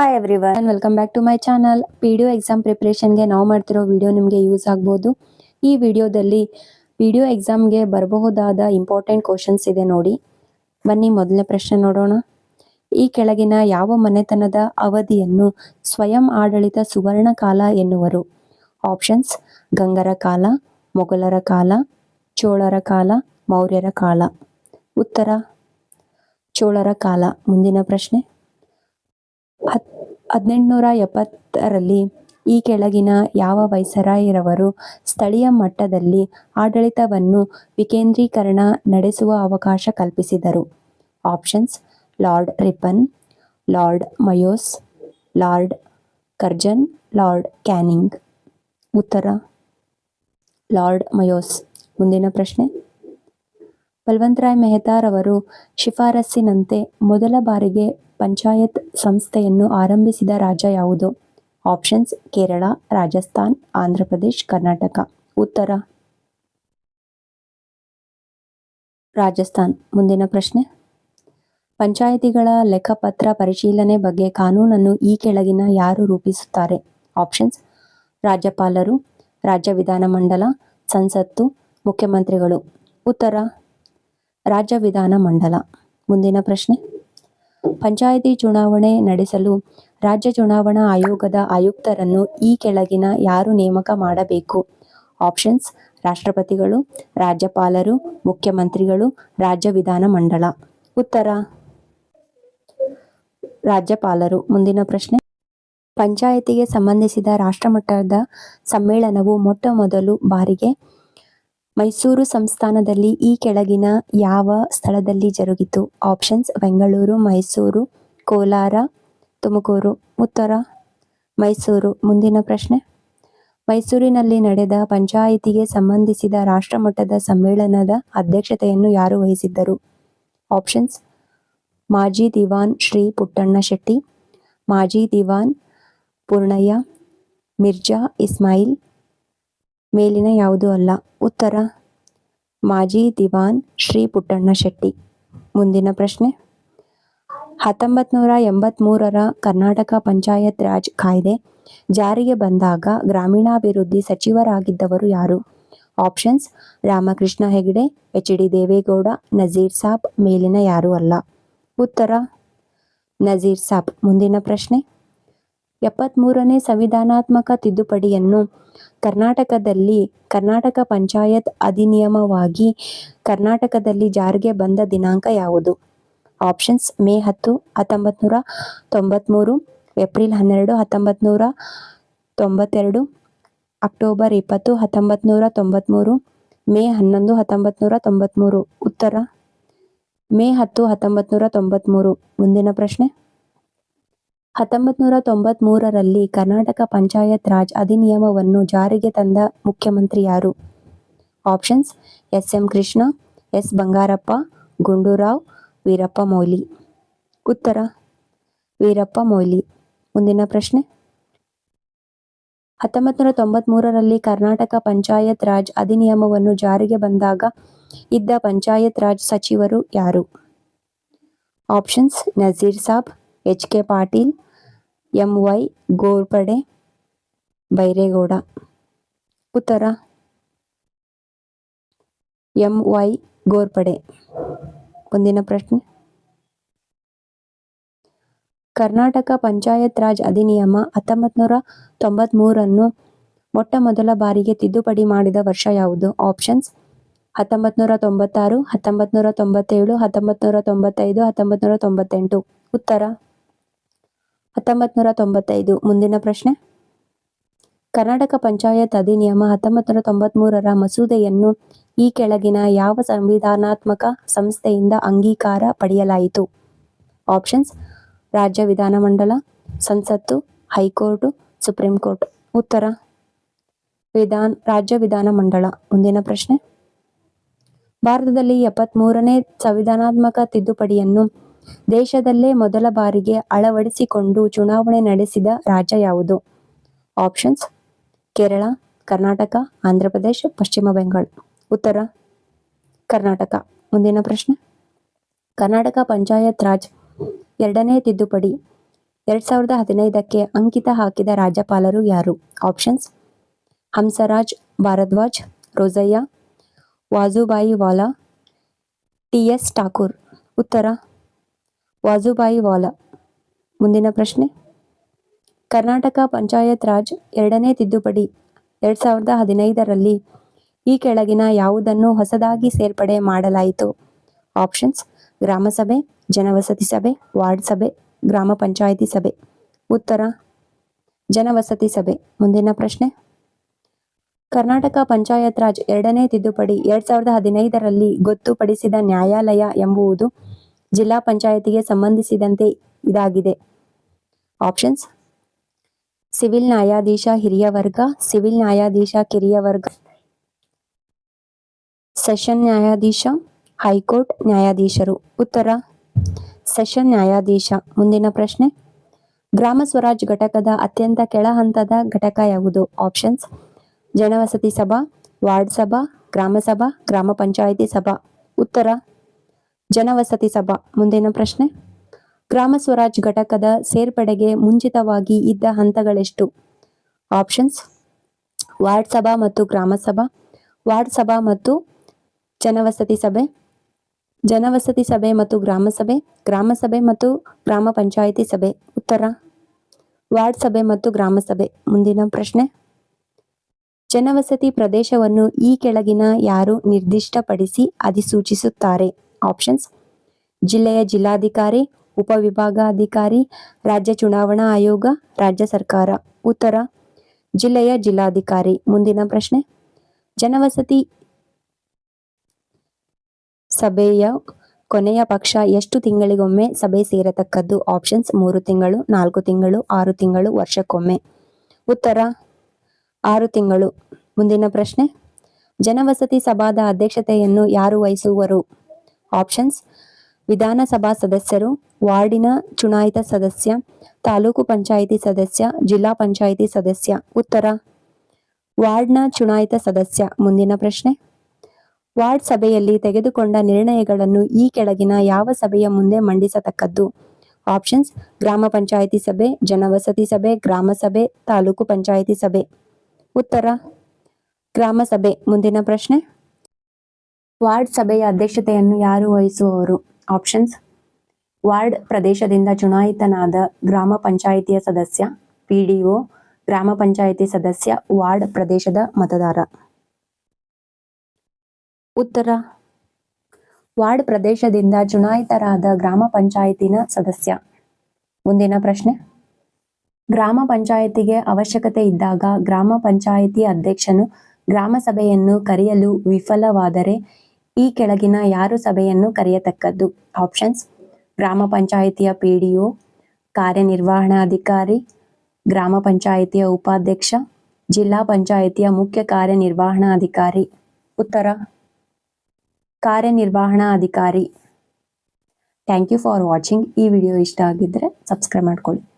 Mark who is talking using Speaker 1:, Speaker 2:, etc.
Speaker 1: Hi everyone welcome back to my channel P D exam ಪ್ರಿಪ್ರೇಷನ್ಗೆ ನಾವು ಮಾಡ್ತಿರೋ video ನಿಮಗೆ use ಆಗ್ಬೋದು. ಈ ವಿಡಿಯೋದಲ್ಲಿ ಪಿ ಡಿ ಎಕ್ಸಾಮ್ಗೆ ಬರಬಹುದಾದ ಇಂಪಾರ್ಟೆಂಟ್ ಕ್ವಶನ್ಸ್ ಇದೆ ನೋಡಿ. ಬನ್ನಿ, ಮೊದಲನೇ ಪ್ರಶ್ನೆ ನೋಡೋಣ. ಈ ಕೆಳಗಿನ ಯಾವ ಮನೆತನದ ಅವಧಿಯನ್ನು ಸ್ವಯಂ ಆಡಳಿತ ಸುವರ್ಣ ಕಾಲ ಎನ್ನುವರು? ಆಪ್ಷನ್ಸ್ ಗಂಗರ ಕಾಲ, ಮೊಘಲರ ಕಾಲ, ಚೋಳರ ಕಾಲ, ಮೌರ್ಯರ ಕಾಲ. ಉತ್ತರ, ಚೋಳರ ಕಾಲ. ಮುಂದಿನ ಪ್ರಶ್ನೆ. ಹತ್, ಹದಿನೆಂಟುನೂರ ಎಪ್ಪತ್ತರಲ್ಲಿ ಈ ಕೆಳಗಿನ ಯಾವ ವೈಸರಾಯರವರು ಸ್ಥಳೀಯ ಮಟ್ಟದಲ್ಲಿ ಆಡಳಿತವನ್ನು ವಿಕೇಂದ್ರೀಕರಣ ನಡೆಸುವ ಅವಕಾಶ ಕಲ್ಪಿಸಿದರು? Options, Lord Ripon Lord Mayo's, Lord Curzon, Lord Canning. ಉತ್ತರ, ಲಾರ್ಡ್ ಮಯೋಸ್. ಮುಂದಿನ ಪ್ರಶ್ನೆ. ಬಲ್ವಂತರಾಯ್ ಮೆಹತಾರವರು ಶಿಫಾರಸ್ಸಿನಂತೆ ಮೊದಲ ಬಾರಿಗೆ ಪಂಚಾಯತ್ ಸಂಸ್ಥೆಯನ್ನು ಆರಂಭಿಸಿದ ರಾಜ್ಯ ಯಾವುದು? ಆಪ್ಷನ್ಸ್, ಕೇರಳ, ರಾಜಸ್ಥಾನ್ ಆಂಧ್ರಪ್ರದೇಶ್ ಕರ್ನಾಟಕ. ಉತ್ತರ. ರಾಜಸ್ಥಾನ್. ಮುಂದಿನ ಪ್ರಶ್ನೆ. ಪಂಚಾಯಿತಿಗಳ ಲೆಕ್ಕಪತ್ರ ಪರಿಶೀಲನೆ ಬಗ್ಗೆ ಕಾನೂನನ್ನು ಈ ಕೆಳಗಿನ ಯಾರು ರೂಪಿಸುತ್ತಾರೆ? ಆಪ್ಷನ್ಸ್, ರಾಜ್ಯಪಾಲರು, ರಾಜ್ಯ ವಿಧಾನಮಂಡಲ ಸಂಸತ್ತು, ಮುಖ್ಯಮಂತ್ರಿಗಳು. ಉತ್ತರ. ರಾಜ್ಯ ವಿಧಾನ ಮಂಡಲ. ಮುಂದಿನ ಪ್ರಶ್ನೆ. ಪಂಚಾಯಿತಿ ಚುನಾವಣೆ ನಡೆಸಲು ರಾಜ್ಯ ಚುನಾವಣಾ ಆಯೋಗದ ಆಯುಕ್ತರನ್ನು ಈ ಕೆಳಗಿನ ಯಾರು ನೇಮಕ ಮಾಡಬೇಕು? ಆಪ್ಷನ್ಸ್, ರಾಷ್ಟ್ರಪತಿಗಳು, ರಾಜ್ಯಪಾಲರು, ಮುಖ್ಯಮಂತ್ರಿಗಳು, ರಾಜ್ಯ ವಿಧಾನ ಮಂಡಲ. ಉತ್ತರ. ರಾಜ್ಯಪಾಲರು. ಮುಂದಿನ ಪ್ರಶ್ನೆ. ಪಂಚಾಯತಿಗೆ ಸಂಬಂಧಿಸಿದ ರಾಷ್ಟ್ರಮಟ್ಟದ ಸಮ್ಮೇಳನವು ಮೊಟ್ಟ ಮೊದಲು ಬಾರಿಗೆ ಮೈಸೂರು ಸಂಸ್ಥಾನದಲ್ಲಿ ಈ ಕೆಳಗಿನ ಯಾವ ಸ್ಥಳದಲ್ಲಿ ಜರುಗಿತು? ಆಪ್ಷನ್ಸ್, ಬೆಂಗಳೂರು, ಮೈಸೂರು, ಕೋಲಾರ, ತುಮಕೂರು. ಉತ್ತರ, ಮೈಸೂರು. ಮುಂದಿನ ಪ್ರಶ್ನೆ. ಮೈಸೂರಿನಲ್ಲಿ ನಡೆದ ಪಂಚಾಯಿತಿಗೆ ಸಂಬಂಧಿಸಿದ ರಾಷ್ಟ್ರಮಟ್ಟದ ಸಮ್ಮೇಳನದ ಅಧ್ಯಕ್ಷತೆಯನ್ನು ಯಾರು ವಹಿಸಿದ್ದರು? ಆಪ್ಷನ್ಸ್, ಮಾಜಿ ದಿವಾನ್ ಶ್ರೀ ಪುಟ್ಟಣ್ಣ ಶೆಟ್ಟಿ, ಮಾಜಿ ದಿವಾನ್ ಪೂರ್ಣಯ್ಯ, ಮಿರ್ಜಾ ಇಸ್ಮಾಯಿಲ್ ಮೇಲಿನ ಯಾವುದೂ ಅಲ್ಲ. ಉತ್ತರ, ಮಾಜಿ ದಿವಾನ್ ಶ್ರೀ ಪುಟ್ಟಣ್ಣ ಶೆಟ್ಟಿ. ಮುಂದಿನ ಪ್ರಶ್ನೆ. ಹತ್ತೊಂಬತ್ತು ನೂರ ಎಂಬತ್ತ್ಮೂರರ ಕರ್ನಾಟಕ ಪಂಚಾಯತ್ ರಾಜ್ ಕಾಯ್ದೆ ಜಾರಿಗೆ ಬಂದಾಗ ಗ್ರಾಮೀಣಾಭಿವೃದ್ಧಿ ಸಚಿವರಾಗಿದ್ದವರು ಯಾರು? Options, Ramakrishna Hegde, H D Deve Gowda, Nazir Sab ಮೇಲಿನ ಯಾರೂ ಅಲ್ಲ. ಉತ್ತರ, ನಜೀರ್ ಸಾಬ್. ಮುಂದಿನ ಪ್ರಶ್ನೆ. ಎಪ್ಪತ್ಮೂರನೇ ಸಂವಿಧಾನಾತ್ಮಕ ತಿದ್ದುಪಡಿಯನ್ನು ಕರ್ನಾಟಕದಲ್ಲಿ ಕರ್ನಾಟಕ ಪಂಚಾಯತ್ ಅಧಿನಿಯಮವಾಗಿ ಕರ್ನಾಟಕದಲ್ಲಿ ಜಾರಿಗೆ ಬಂದ ದಿನಾಂಕ ಯಾವುದು? ಆಪ್ಷನ್ಸ್ ಮೇ ಹತ್ತು ಹತ್ತೊಂಬತ್ತು ತೊಂಬತ್ತ್ಮೂರು ಏಪ್ರಿಲ್ ಹನ್ನೆರಡು ಹತ್ತೊಂಬತ್ತು ನೂರ ತೊಂಬತ್ತೆರಡು, ಅಕ್ಟೋಬರ್ ಇಪ್ಪತ್ತು ಹತ್ತೊಂಬತ್ತು ತೊಂಬತ್ತ್ಮೂರು ಮೇ ಹನ್ನೊಂದು ಹತ್ತೊಂಬತ್ತು ನೂರ ತೊಂಬತ್ತ್ಮೂರು ಉತ್ತರ. ಮೇ ಹತ್ತು ಹತ್ತೊಂಬತ್ತು ತೊಂಬತ್ತ್ಮೂರು ಮುಂದಿನ ಪ್ರಶ್ನೆ. ಹತ್ತೊಂಬತ್ತು ನೂರ ತೊಂಬತ್ತ್ಮೂರರಲ್ಲಿ ಕರ್ನಾಟಕ ಪಂಚಾಯತ್ ರಾಜ್ ಅಧಿನಿಯಮವನ್ನು ಜಾರಿಗೆ ತಂದ ಮುಖ್ಯಮಂತ್ರಿ ಯಾರು? Options S M Krishna, S Bangarappa, Gundu Rao, Veerappa Moily. ಉತ್ತರ, ವೀರಪ್ಪ ಮೊಯ್ಲಿ. ಮುಂದಿನ ಪ್ರಶ್ನೆ. ಹತ್ತೊಂಬತ್ತು ನೂರ ತೊಂಬತ್ಮೂರರಲ್ಲಿ ಕರ್ನಾಟಕ ಪಂಚಾಯತ್ ರಾಜ್ ಅಧಿನಿಯಮವನ್ನು ಜಾರಿಗೆ ಬಂದಾಗ ಇದ್ದ ಪಂಚಾಯತ್ ರಾಜ್ ಸಚಿವರು ಯಾರು? Options, Nazir Sab, H K Patil M Y Ghorpade Byre Gowda. ಉತ್ತರ. M Y Ghorpade. ಮುಂದಿನ ಪ್ರಶ್ನೆ. ಕರ್ನಾಟಕ ಪಂಚಾಯತ್ ರಾಜ್ ಅಧಿನಿಯಮ ಹತ್ತೊಂಬತ್ ನೂರ ತೊಂಬತ್ಮೂರನ್ನು ಮೊಟ್ಟ ಮೊದಲ ಬಾರಿಗೆ ತಿದ್ದುಪಡಿ ಮಾಡಿದ ವರ್ಷ ಯಾವುದು? ಆಪ್ಷನ್ಸ್. ಹತ್ತೊಂಬತ್ ನೂರ ತೊಂಬತ್ತಾರು ಹತ್ತೊಂಬತ್ ನೂರ ತೊಂಬತ್ತೇಳು ಹತ್ತೊಂಬತ್ ನೂರ ತೊಂಬತ್ತೈದು ಹತ್ತೊಂಬತ್ ನೂರ ತೊಂಬತ್ತೆಂಟು. ಉತ್ತರ. ಹತ್ತೊಂಬತ್ತು ನೂರ ತೊಂಬತ್ತೈದು ಮುಂದಿನ ಪ್ರಶ್ನೆ. ಕರ್ನಾಟಕ ಪಂಚಾಯತ್ ಅಧಿನಿಯಮ ಹತ್ತೊಂಬತ್ತು ನೂರ ತೊಂಬತ್ಮೂರರ ಮಸೂದೆಯನ್ನು ಈ ಕೆಳಗಿನ ಯಾವ ಸಂವಿಧಾನಾತ್ಮಕ ಸಂಸ್ಥೆಯಿಂದ ಅಂಗೀಕಾರ ಪಡೆಯಲಾಯಿತು? ಆಪ್ಷನ್ಸ್, ರಾಜ್ಯ ವಿಧಾನಮಂಡಲ, ಸಂಸತ್ತು, ಹೈಕೋರ್ಟ್, ಸುಪ್ರೀಂ ಕೋರ್ಟ್. ಉತ್ತರ, ವಿಧಾನ್, ರಾಜ್ಯ ವಿಧಾನಮಂಡಲ. ಮುಂದಿನ ಪ್ರಶ್ನೆ. ಭಾರತದಲ್ಲಿ ಎಪ್ಪತ್ಮೂರನೇ ಸಂವಿಧಾನಾತ್ಮಕ ತಿದ್ದುಪಡಿಯನ್ನು ದೇಶದಲ್ಲೇ ಮೊದಲ ಬಾರಿಗೆ ಅಳವಡಿಸಿಕೊಂಡು ಚುನಾವಣೆ ನಡೆಸಿದ ರಾಜ್ಯ ಯಾವುದು? ಆಪ್ಷನ್ಸ್, ಕೇರಳ, ಕರ್ನಾಟಕ ಆಂಧ್ರಪ್ರದೇಶ ಪಶ್ಚಿಮ ಬೆಂಗಾಲ್ ಉತ್ತರ, ಕರ್ನಾಟಕ. ಮುಂದಿನ ಪ್ರಶ್ನೆ. ಕರ್ನಾಟಕ ಪಂಚಾಯತ್ ರಾಜ್ ಎರಡನೇ ತಿದ್ದುಪಡಿ ಎರಡ್ ಸಾವಿರದ ಹದಿನೈದಕ್ಕೆ ಅಂಕಿತ ಹಾಕಿದ ರಾಜ್ಯಪಾಲರು ಯಾರು? Options, Hansraj Bhardwaj, Rosaiah Vajubhai Vala, T S Thakur. ಉತ್ತರ ವಾಜುಬಾಯಿ ವಾಲಾ. ಮುಂದಿನ ಪ್ರಶ್ನೆ. ಕರ್ನಾಟಕ ಪಂಚಾಯತ್ ರಾಜ್ ಎರಡನೇ ತಿದ್ದುಪಡಿ ಎರಡ್ ಸಾವಿರದ ಹದಿನೈದರಲ್ಲಿ ಈ ಕೆಳಗಿನ ಯಾವುದನ್ನು ಹೊಸದಾಗಿ ಸೇರ್ಪಡೆ ಮಾಡಲಾಯಿತು? ಆಪ್ಷನ್ಸ್ ಗ್ರಾಮಸಭೆ ಜನವಸತಿ ಸಭೆ, ವಾರ್ಡ್ ಸಭೆ, ಗ್ರಾಮ ಪಂಚಾಯಿತಿ ಸಭೆ. ಉತ್ತರ, ಜನವಸತಿ ಸಭೆ. ಮುಂದಿನ ಪ್ರಶ್ನೆ. ಕರ್ನಾಟಕ ಪಂಚಾಯತ್ ರಾಜ್ ಎರಡನೇ ತಿದ್ದುಪಡಿ ಎರಡ್ ಸಾವಿರದ ಹದಿನೈದರಲ್ಲಿ ಗೊತ್ತುಪಡಿಸಿದ ನ್ಯಾಯಾಲಯ ಎಂಬುವುದು ಜಿಲ್ಲಾ ಪಂಚಾಯತಿಗೆ ಸಂಬಂಧಿಸಿದಂತೆ ಇದಾಗಿದೆ. ಆಪ್ಷನ್ಸ್. ಸಿವಿಲ್ ನ್ಯಾಯಾಧೀಶ ಹಿರಿಯ ವರ್ಗ, ಸಿವಿಲ್ ನ್ಯಾಯಾಧೀಶ ಕಿರಿಯ ವರ್ಗ. ಸೆಷನ್ ನ್ಯಾಯಾಧೀಶ, ಹೈಕೋರ್ಟ್ ನ್ಯಾಯಾಧೀಶರು. ಉತ್ತರ. ಸೆಷನ್ ನ್ಯಾಯಾಧೀಶ, ಮುಂದಿನ ಪ್ರಶ್ನೆ. ಗ್ರಾಮ ಸ್ವರಾಜ್ ಘಟಕದ ಅತ್ಯಂತ ಕೆಳ ಹಂತದ ಘಟಕ ಯಾವುದು? ಆಪ್ಷನ್ಸ್. ಜನವಸತಿ ಸಭಾ, ವಾರ್ಡ್ ಸಭಾ, ಗ್ರಾಮ ಸಭಾ, ಗ್ರಾಮ ಪಂಚಾಯಿತಿ ಸಭಾ. ಉತ್ತರ. ಜನವಸತಿ ಸಭಾ. ಮುಂದಿನ ಪ್ರಶ್ನೆ? ಗ್ರಾಮ ಸ್ವರಾಜ್ ಘಟಕದ ಸೇರ್ಪಡೆಗೆ ಮುಂಚಿತವಾಗಿ ಇದ್ದ ಹಂತಗಳೆಷ್ಟು? ಆಪ್ಷನ್ಸ್, ವಾರ್ಡ್ ಸಭಾ ಮತ್ತು ಗ್ರಾಮ ಸಭಾ. ವಾರ್ಡ್ ಸಭಾ ಮತ್ತು ಜನವಸತಿ ಸಭೆ. ಜನವಸತಿ ಸಭೆ ಮತ್ತು ಗ್ರಾಮ ಸಭೆ. ಗ್ರಾಮ ಸಭೆ ಮತ್ತು ಗ್ರಾಮ ಪಂಚಾಯಿತಿ ಸಭೆ. ಉತ್ತರ. ವಾರ್ಡ್ ಸಭೆ ಮತ್ತು ಗ್ರಾಮ ಸಭೆ. ಮುಂದಿನ ಪ್ರಶ್ನೆ. ಜನವಸತಿ ಪ್ರದೇಶವನ್ನು ಈ ಕೆಳಗಿನ ಯಾರು ನಿರ್ದಿಷ್ಟಪಡಿಸಿ ಅಧಿಸೂಚಿಸುತ್ತಾರೆ? ಆಪ್ಷನ್ಸ್ ಜಿಲ್ಲೆಯ ಜಿಲ್ಲಾಧಿಕಾರಿ ಉಪವಿಭಾಗಾಧಿಕಾರಿ ರಾಜ್ಯ ಚುನಾವಣಾ ಆಯೋಗ, ರಾಜ್ಯ ಸರ್ಕಾರ. ಉತ್ತರ. ಜಿಲ್ಲೆಯ ಜಿಲ್ಲಾಧಿಕಾರಿ. ಮುಂದಿನ ಪ್ರಶ್ನೆ. ಜನವಸತಿ ಸಭೆಯ ಕೊನೆಯ ಪಕ್ಷ ಎಷ್ಟು ತಿಂಗಳಿಗೊಮ್ಮೆ ಸಭೆ ಸೇರತಕ್ಕದ್ದು? ಆಪ್ಷನ್ಸ್ ಮೂರು ತಿಂಗಳು, ನಾಲ್ಕು ತಿಂಗಳು, ಆರು ತಿಂಗಳು, ವರ್ಷಕ್ಕೊಮ್ಮೆ. ಉತ್ತರ. ಆರು ತಿಂಗಳು. ಮುಂದಿನ ಪ್ರಶ್ನೆ. ಜನವಸತಿ ಸಭಾದ ಅಧ್ಯಕ್ಷತೆಯನ್ನು ಯಾರು ವಹಿಸುವರು? ಆಪ್ಷನ್ಸ್ ವಿಧಾನಸಭಾ ಸದಸ್ಯರು, ವಾರ್ಡಿನ ಚುನಾಯಿತ ಸದಸ್ಯ, ತಾಲೂಕು ಪಂಚಾಯಿತಿ ಸದಸ್ಯ, ಜಿಲ್ಲಾ ಪಂಚಾಯಿತಿ ಸದಸ್ಯ. ಉತ್ತರ. ವಾರ್ಡ್ನ ಚುನಾಯಿತ ಸದಸ್ಯ. ಮುಂದಿನ ಪ್ರಶ್ನೆ. ವಾರ್ಡ್ ಸಭೆಯಲ್ಲಿ ತೆಗೆದುಕೊಂಡ ನಿರ್ಣಯಗಳನ್ನು ಈ ಕೆಳಗಿನ ಯಾವ ಸಭೆಯ ಮುಂದೆ ಮಂಡಿಸತಕ್ಕದ್ದು? ಆಪ್ಷನ್ಸ್ ಗ್ರಾಮ ಪಂಚಾಯಿತಿ ಸಭೆ, ಜನವಸತಿ ಸಭೆ, ಗ್ರಾಮ ಸಭೆ, ತಾಲೂಕು ಪಂಚಾಯಿತಿ ಸಭೆ. ಉತ್ತರ. ಗ್ರಾಮ ಸಭೆ. ಮುಂದಿನ ಪ್ರಶ್ನೆ. ವಾರ್ಡ್ ಸಭೆಯ ಅಧ್ಯಕ್ಷತೆಯನ್ನು ಯಾರು ವಹಿಸುವವರು? ಆಪ್ಷನ್ಸ್. ವಾರ್ಡ್ ಪ್ರದೇಶದಿಂದ ಚುನಾಯಿತನಾದ ಗ್ರಾಮ ಪಂಚಾಯಿತಿಯ ಸದಸ್ಯ, ಪಿಡಿಒ, ಗ್ರಾಮ ಪಂಚಾಯಿತಿ ಸದಸ್ಯ, ವಾರ್ಡ್ ಪ್ರದೇಶದ ಮತದಾರ. ಉತ್ತರ. ವಾರ್ಡ್ ಪ್ರದೇಶದಿಂದ ಚುನಾಯಿತರಾದ ಗ್ರಾಮ ಪಂಚಾಯಿತಿನ ಸದಸ್ಯ. ಮುಂದಿನ ಪ್ರಶ್ನೆ. ಗ್ರಾಮ ಪಂಚಾಯತಿಗೆ ಅವಶ್ಯಕತೆ ಇದ್ದಾಗ ಗ್ರಾಮ ಪಂಚಾಯಿತಿ ಅಧ್ಯಕ್ಷನು ಗ್ರಾಮ ಸಭೆಯನ್ನು ಕರೆಯಲು ವಿಫಲವಾದರೆ ಈ ಕೆಳಗಿನ ಯಾರು ಸಭೆಯನ್ನು ಕರೆಯತಕ್ಕದ್ದು? ಆಪ್ಷನ್ಸ್ ಗ್ರಾಮ ಪಂಚಾಯಿತಿಯ ಪಿಡಿಒ ಕಾರ್ಯನಿರ್ವಹಣಾಧಿಕಾರಿ, ಗ್ರಾಮ ಪಂಚಾಯಿತಿಯ ಉಪಾಧ್ಯಕ್ಷ, ಜಿಲ್ಲಾ ಪಂಚಾಯಿತಿಯ ಮುಖ್ಯ ಕಾರ್ಯನಿರ್ವಹಣಾಧಿಕಾರಿ. ಉತ್ತರ. ಕಾರ್ಯನಿರ್ವಹಣಾಧಿಕಾರಿ. ಥ್ಯಾಂಕ್ ಯು ಫಾರ್ ವಾಚಿಂಗ್ ಈ ವಿಡಿಯೋ ಇಷ್ಟ ಆಗಿದ್ದರೆ ಸಬ್ಸ್ಕ್ರೈಬ್ ಮಾಡ್ಕೊಳ್ಳಿ.